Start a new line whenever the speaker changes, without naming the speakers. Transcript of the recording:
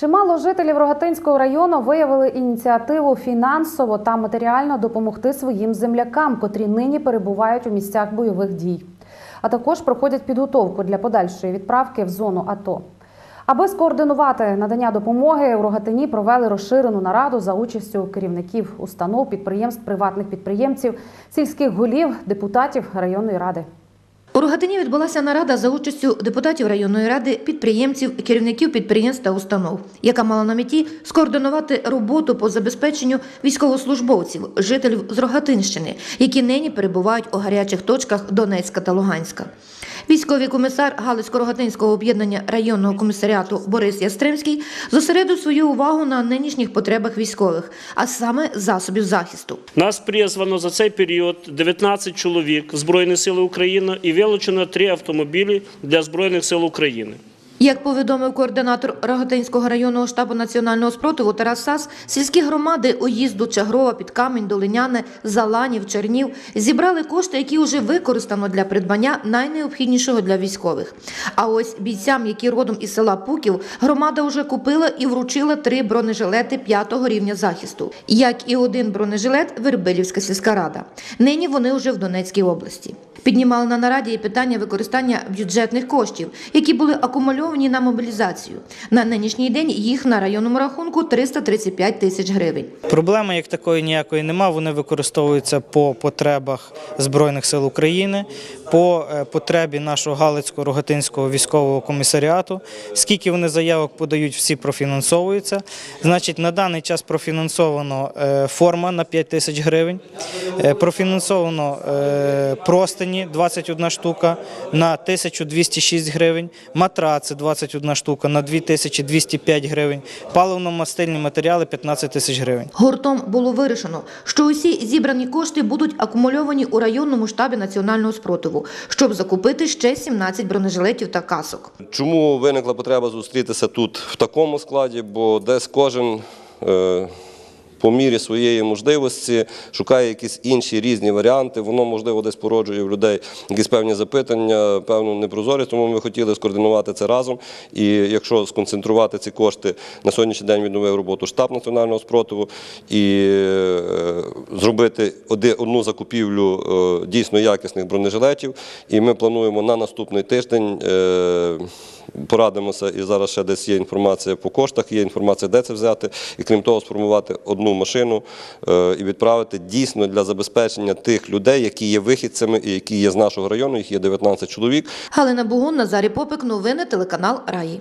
Чимало жителів Рогатинського району виявили ініціативу фінансово та матеріально допомогти своїм землякам, котрі нині перебувають у місцях бойових дій, а також проходять підготовку для подальшої відправки в зону АТО. Аби скоординувати надання допомоги, у Рогатині провели розширену нараду за участю керівників установ, підприємств, приватних підприємців, сільських голів, депутатів районної ради.
У Рогатині відбулася нарада за участю депутатів районної ради, підприємців, керівників підприємств та установ, яка мала на меті скоординувати роботу по забезпеченню військовослужбовців, жителів з Рогатинщини, які нині перебувають у гарячих точках Донецька та Луганська. Військовий комісар Галицько-Рогатинського об'єднання районного комісаріату Борис Ястремський зосередив свою увагу на нинішніх потребах військових, а саме засобів захисту.
Нас призвано за цей період 19 чоловік Збройних сил України і вилучено три автомобілі для Збройних сил України.
Як повідомив координатор Рогатинського районного штабу національного спротиву Тарас Сас, сільські громади уїзду Чагрова, Підкамінь, Долиняне, Заланів, Чернів зібрали кошти, які вже використано для придбання найнеобхіднішого для військових. А ось бійцям, які родом із села Пуків, громада вже купила і вручила три бронежилети п'ятого рівня захисту, як і один бронежилет Вербилівська сільська рада. Нині вони вже в Донецькій області. Піднімали на нараді і питання використання бюджетних коштів, які були акумульовані на мобілізацію. На нинішній день їх на районному рахунку 335 тисяч гривень.
Проблеми як такої ніякої нема. Вони використовуються по потребах Збройних сил України, по е, потребі нашого Галицького рогатинського військового комісаріату. Скільки вони заявок подають, всі профінансовуються. Значить, на даний час профінансовано е, форма на 5 тисяч гривень, е, профінансовано простині 21 штука на 1206 гривень, матраци 21 штука на 2205 гривень, паливно-мастильні матеріали 15 тисяч гривень.
Гуртом було вирішено, що усі зібрані кошти будуть акумульовані у районному штабі національного спротиву, щоб закупити ще 17 бронежилетів та касок.
Чому виникла потреба зустрітися тут в такому складі? Бо десь кожен е, по мірі своєї можливості шукає якісь інші різні варіанти. Воно, можливо, десь породжує в людей якісь певні запитання, певну непрозорість, тому ми хотіли скоординувати це разом. І якщо сконцентрувати ці кошти, на сьогоднішній день відновив роботу штаб національного спротиву і е, зробити одну закупівлю е, дійсно якісних бронежилетів. І ми плануємо на наступний тиждень. е, Порадимося, і зараз ще десь є інформація по коштах, є інформація, де це взяти, і крім того, сформувати одну машину е, і відправити дійсно для забезпечення тих людей, які є вихідцями і які є з нашого району, їх є 19 чоловік.
Галина Бугун, Назарій Попик, новини, телеканал Раї.